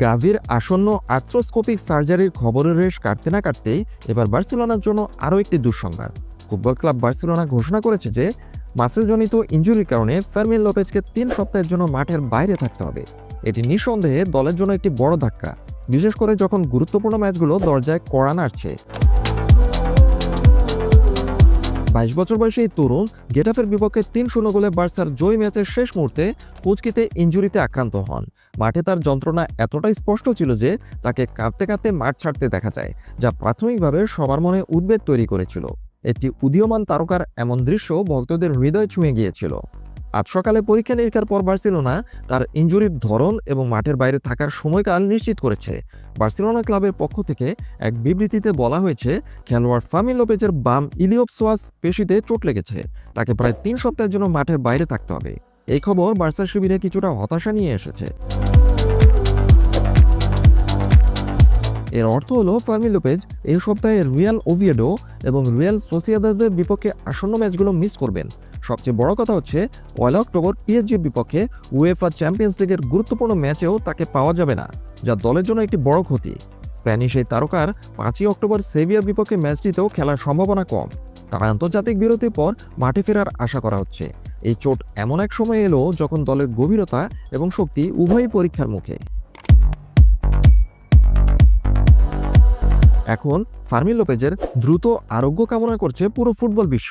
Gvir আসন্ন arthroscopic সার্জারির খবরের রেশ কাটতে না কাটতেই এবার বার্সেলোনার জন্য আরও একটি দুঃসংবাদ। ফুটবল ক্লাব বার্সেলোনা ঘোষণা করেছে যে, মাসেলজনিত ইঞ্জুরির কারণে ফার্মিন লোপেজকে তিন সপ্তাহের জন্য মাঠের বাইরে থাকতে হবে। এটি নিঃসন্দেহে দলের জন্য একটি বড় ধাক্কা। বিশেষ করে যখন গুরুত্বপূর্ণ ম্যাচগুলো দরজায় কড়া নাড়ছে। বাইশ বছর বয়সী এই তরুণ গেটাফের বিপক্ষে তিন শূন্য গোলে বার্সার জয় ম্যাচের শেষ মুহূর্তে কুচকিতে ইঞ্জুরিতে আক্রান্ত হন। মাঠে তার যন্ত্রণা এতটাই স্পষ্ট ছিল যে তাকে কাঁদতে কাঁদতে মাঠ ছাড়তে দেখা যায়, যা প্রাথমিকভাবে সবার মনে উদ্বেগ তৈরি করেছিল। একটি উদীয়মান তারকার এমন দৃশ্য ভক্তদের হৃদয় ছুঁয়ে গিয়েছিল। আজ সকালে পরীক্ষা নিরীক্ষার পর বার্সেলোনা তার ইঞ্জুরির ধরন এবং মাঠের বাইরে থাকার সময়কাল নিশ্চিত করেছে। বার্সেলোনা ক্লাবের পক্ষ থেকে এক বিবৃতিতে বলা হয়েছে, খেলোয়াড় ফামি লোপেজের বাম ইলিওপসোয়াস পেশিতে চোট লেগেছে। তাকে প্রায় তিন সপ্তাহের জন্য মাঠের বাইরে থাকতে হবে। এই খবর বার্সা শিবিরে কিছুটা হতাশা নিয়ে এসেছে। এর অর্থ হলো ফার্মি লোপেজ এই সপ্তাহে রিয়াল ওভিয়েডো এবং রিয়াল সোসিয়াদাদের বিপক্ষে আসন্ন ম্যাচগুলো মিস করবেন। সবচেয়ে বড় কথা হচ্ছে, পয়লা অক্টোবর পিএসজির বিপক্ষে উয়েফা চ্যাম্পিয়ন্স লিগের গুরুত্বপূর্ণ ম্যাচেও তাকে পাওয়া যাবে না, যা দলের জন্য একটি বড় ক্ষতি। স্প্যানিশ এই তারকার পাঁচই অক্টোবর সেভিয়ার বিপক্ষে ম্যাচটিতেও খেলার সম্ভাবনা কম। তার আন্তর্জাতিক বিরতির পর মাঠে ফেরার আশা করা হচ্ছে। এই চোট এমন এক সময় এলো যখন দলের গভীরতা এবং শক্তি উভয়ই পরীক্ষার মুখে। এখন ফার্মিন লোপেজের দ্রুত আরোগ্য কামনা করছে পুরো ফুটবল বিশ্ব।